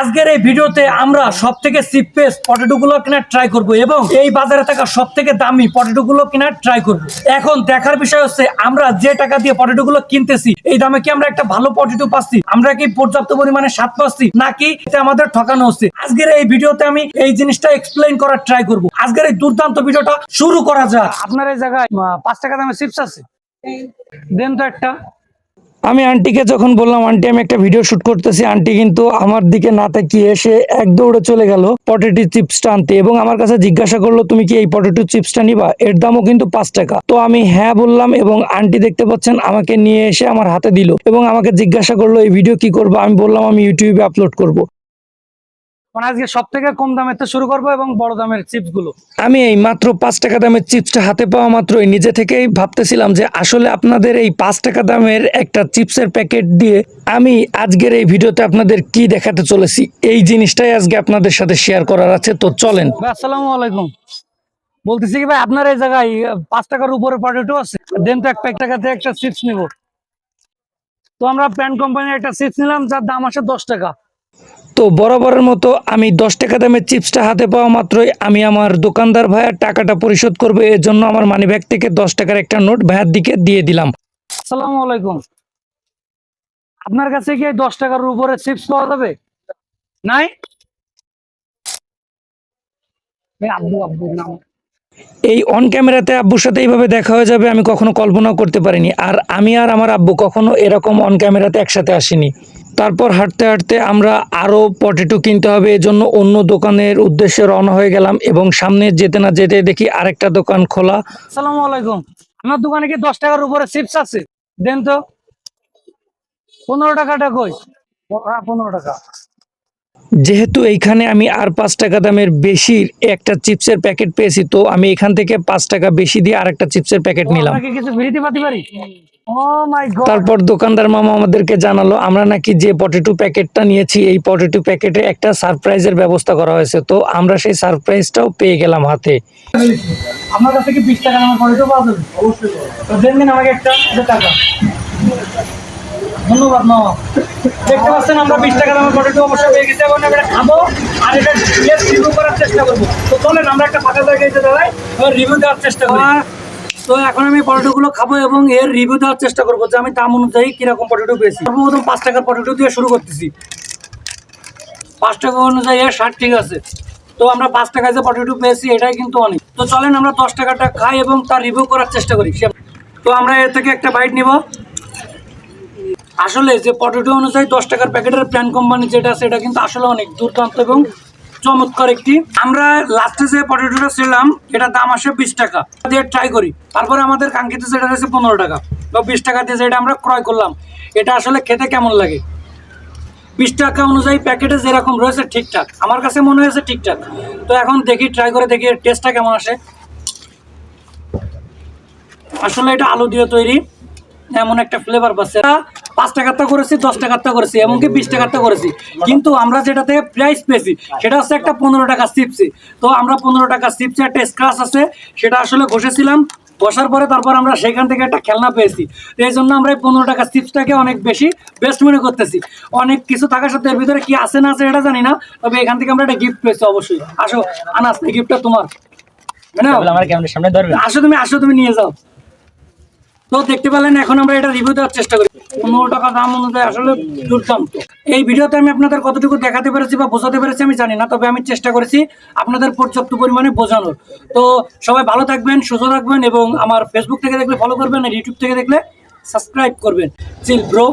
আজকের এই ভিডিওতে আমরা সব থেকে সিপেস পটেটো গুলো কেনার ট্রাই করব এবং এই বাজারে থাকা সব থেকে দামি পটেটো গুলো কেনার ট্রাই করব। এখন দেখার বিষয় হচ্ছে আমরা যে টাকা দিয়ে পটেটো গুলো কিনতেছি এই দামে কি আমরা একটা ভালো পটেটো পাচ্ছি? আমরা কি পর্যাপ্ত পরিমাণে স্বাদ পাচ্ছি? নাকি এতে আমাদের ঠকানো হচ্ছে? আজকের এই ভিডিওতে আমি এই জিনিসটা এক্সপ্লেন করার ট্রাই করব। আজকের এই দুর্দান্ত ভিডিওটা শুরু করা যাক। আপনার এই জায়গায় পাঁচ টাকা দামে চিপস আছে। দেন তো একটা। আমি আন্টিকে যখন বললাম, আন্টি, আমি একটা ভিডিও শুট করতেছি। আন্টি কিন্তু আমার দিকে না তাকিয়ে এসে এক দৌড়ে চলে গেল পটেটো চিপসটা আনতে এবং আমার কাছে জিজ্ঞাসা করল, তুমি কি এই পটেটো চিপসটা নিবা? এর দামও কিন্তু পাঁচ টাকা। তো আমি হ্যাঁ বললাম এবং আন্টি দেখতে পাচ্ছেন আমাকে নিয়ে এসে আমার হাতে দিল এবং আমাকে জিজ্ঞাসা করল, এই ভিডিও কি করব? আমি বললাম, আমি ইউটিউবে আপলোড করব। মানে আজকে সব থেকে কম দামের তো শুরু করব এবং বড় দামের চিপসগুলো। আমি এই মাত্র পাঁচ টাকা দামের চিপসটা হাতে পাওয়া মাত্রই নিজে থেকেই ভাবতেছিলাম যে আসলে আপনাদের এই পাঁচ টাকা দামের একটা চিপসের প্যাকেট দিয়ে আমি আজকের এই ভিডিওতে আপনাদের কি দেখাতে চলেছি এই জিনিসটাই আজকে আপনাদের সাথে শেয়ার করার আছে তো চলেন। আসসালামু আলাইকুম। বলতেছি কি ভাই আপনার এই জায়গায় পাঁচ টাকার উপরে পটেটো আছে। দেন তো এক প্যাক টাকাতে একটা চিপস নিব। তো আমরা প্যান কোম্পানির একটা চিপস নিলাম যার দাম আসে দশ টাকা। তো বরাবরের মতো আমি দশ টাকা দামের চিপসটা হাতে পাওয়া মাত্রই আমি আমার দোকানদার ভাইয়ার টাকাটা পরিশোধ করব এর জন্য আমার মানি ব্যাগ থেকে দশ টাকার একটা নোট ভাইয়ের দিকে দিয়ে দিলাম। সালাম আলাইকুম। আপনার কাছে কি দশ টাকার উপরে চিপস পাওয়া যাবে? নাই? আব্দুল আব্বু নাম। এই অন ক্যামেরাতে আব্বুর সাথে এইভাবে দেখা হয়ে যাবে, আমি কখনো কল্পনাও করতে পারিনি। আর আমি আর আমার আব্বু কখনো এরকম অন ক্যামেরাতে একসাথে আসিনি। তারপর হাঁটতে হাঁটতে আমরা আরও পটেটো কিনতে হবে, এজন্য অন্য দোকানের উদ্দেশ্যে রওনা হয়ে গেলাম এবং সামনে যেতে না যেতে দেখি আরেকটা দোকান খোলা। আসসালামু আলাইকুম। আপনার দোকানে কি দশ টাকার উপরে চিপস আছে? দেন তো। পনেরো টাকাটা কই? পনেরো টাকা। যেহেতু এইখানে আমি আর পাঁচ টাকা দামের বেশি একটা চিপসের প্যাকেট পেয়েছি তো আমি এখান থেকে পাঁচ টাকা বেশি দিয়ে আরেকটা চিপসের প্যাকেট নিলাম। তারপর দোকানদার মামা আমাদেরকে জানালো আমরা নাকি যে পটেটো প্যাকেটটা নিয়েছি এই পটেটো প্যাকেটে একটা সারপ্রাইজের ব্যবস্থা করা হয়েছে তো আমরা সেই সারপ্রাইজটাও পেয়ে গেলাম হাতে। আপনার কাছে কি বিশ টাকা আমার পটেটো পাওয়া যাবে? অবশ্যই। তো দেন দিন আমাকে একটা টাকা। ধন্যবাদ মামা দেখতে পাচ্ছেন আমরা বিশ টাকা দামের পটেটো অবশ্যই পেয়ে গেছি এবং আমরা খাব আর এটা রিভিউ করার চেষ্টা করব। তো চলেন, আমরা একটা ফাঁকা জায়গায় যেতে দাঁড়াই রিভিউ দেওয়ার চেষ্টা করি। তো এখন আমি পটেটো গুলো খাব এবং এর রিভিউ দেওয়ার চেষ্টা করব যে আমি দাম অনুযায়ী কীরকম পটেটো পেয়েছি। সর্বপ্রথম পাঁচ টাকার পটেটো দিয়ে শুরু করতেছি। পাঁচ টাকা অনুযায়ী এর ষাট ঠিক আছে। তো আমরা পাঁচ টাকায় যে পটেটো পেয়েছি, এটাই কিন্তু অনেক। তো চলেন, আমরা দশ টাকাটা খাই এবং তার রিভিউ করার চেষ্টা করি। তো আমরা এর থেকে একটা বাইট নিব। আসলে যে পটেটো অনুযায়ী দশ টাকার প্যাকেটের প্ল্যান কোম্পানি যেটা, সেটা কিন্তু আসলে অনেক দুর্দান্ত এবং চমৎকার একটি। আমরা লাস্টে যে পটেটোটা ছিলাম, এটার দাম আসে বিশ টাকা। দিয়ে ট্রাই করি। তারপরে আমাদের কাঙ্ক্ষিত যেটা রয়েছে পনেরো টাকা। বা বিশ টাকা দিয়ে যেটা আমরা ক্রয় করলাম, এটা আসলে খেতে কেমন লাগে? বিশ টাকা অনুযায়ী প্যাকেটে যেরকম রয়েছে ঠিকঠাক। আমার কাছে মনে হয়েছে ঠিকঠাক। তো এখন দেখি ট্রাই করে দেখি টেস্টটা কেমন আসে। আসলে এটা আলু দিয়ে তৈরি। এমন একটা ফ্লেভার পাচ্ছে। এটা পাঁচ টাকারটা করেছি দশ টাকারটা করেছি এমনকি বিশ টাকারটা করেছি। কিন্তু আমরা যেটাতে প্রাইস পেয়েছি সেটা হচ্ছে একটা পনেরো টাকা চিপসি। তো আমরা পনেরো টাকা চিপসে একটা স্ক্রাচ আছে সেটা আসলে ঘষেছিলাম বসার পরে তারপর আমরা সেখান থেকে একটা খেলনা পেয়েছি। তো এই জন্য আমরা এই পনেরো টাকা চিপসটাকে অনেক বেশি বেস্ট মনে করতেছি। অনেক কিছু থাকার সাথে এর ভিতরে কি আছে না আছে এটা জানি না তবে এখান থেকে আমরা একটা গিফট পেয়েছি অবশ্যই। আসো আনাস এই গিফটটা তোমার। না সামনে ধরবে। আসো তুমি আসো তুমি নিয়ে যাও। তো দেখতে পেলেন, এখন আমরা এটা রিভিউ দেওয়ার চেষ্টা করি। পনেরো টাকা দাম অনুযায়ী আসলে দুর্দান্ত। এই ভিডিওতে আমি আপনাদের কতটুকু দেখাতে পেরেছি বা বোঝাতে পেরেছি আমি জানি না, তবে আমি চেষ্টা করেছি আপনাদের পর্যাপ্ত পরিমাণে বোঝানোর। তো সবাই ভালো থাকবেন, সুস্থ থাকবেন এবং আমার ফেসবুক থেকে দেখলে ফলো করবেন আর ইউটিউব থেকে দেখলে সাবস্ক্রাইব করবেন। চিল ব্রো